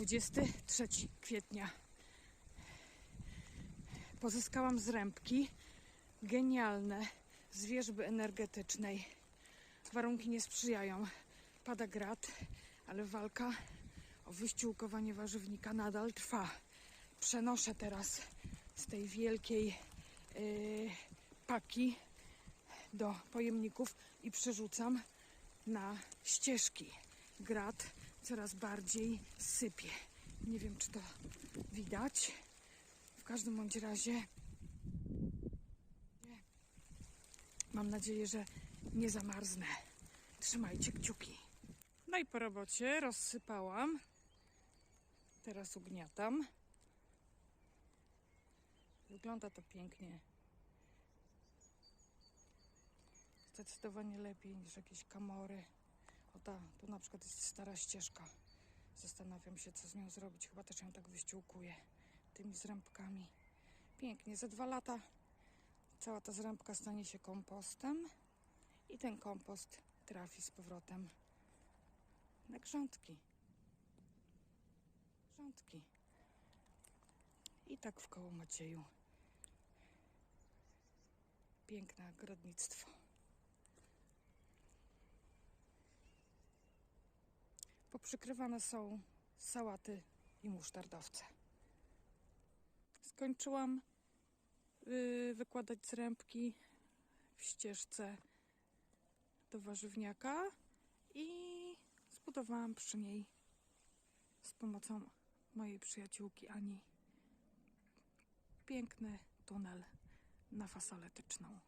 23 kwietnia. Pozyskałam zrębki genialne z wierzby energetycznej. Warunki nie sprzyjają. Pada grad, ale walka o wyściółkowanie warzywnika nadal trwa. Przenoszę teraz z tej wielkiej yy, paki do pojemników i przerzucam na ścieżki. Grad coraz bardziej sypie. Nie wiem, czy to widać. W każdym bądź razie mam nadzieję, że nie zamarznę. Trzymajcie kciuki. No i po robocie rozsypałam. Teraz ugniatam. Wygląda to pięknie. Zdecydowanie lepiej niż jakieś kamory. O ta, tu na przykład jest stara ścieżka. Zastanawiam się, co z nią zrobić. Chyba też ją tak wyściółkuję tymi zrębkami. Pięknie. Za dwa lata cała ta zrębka stanie się kompostem i ten kompost trafi z powrotem na grządki. Grządki. I tak w koło Macieju. Piękne ogrodnictwo. Poprzykrywane są sałaty i musztardowce. Skończyłam y, wykładać zrębki w ścieżce do warzywniaka i zbudowałam przy niej z pomocą mojej przyjaciółki Ani piękny tunel na fasolę tyczną.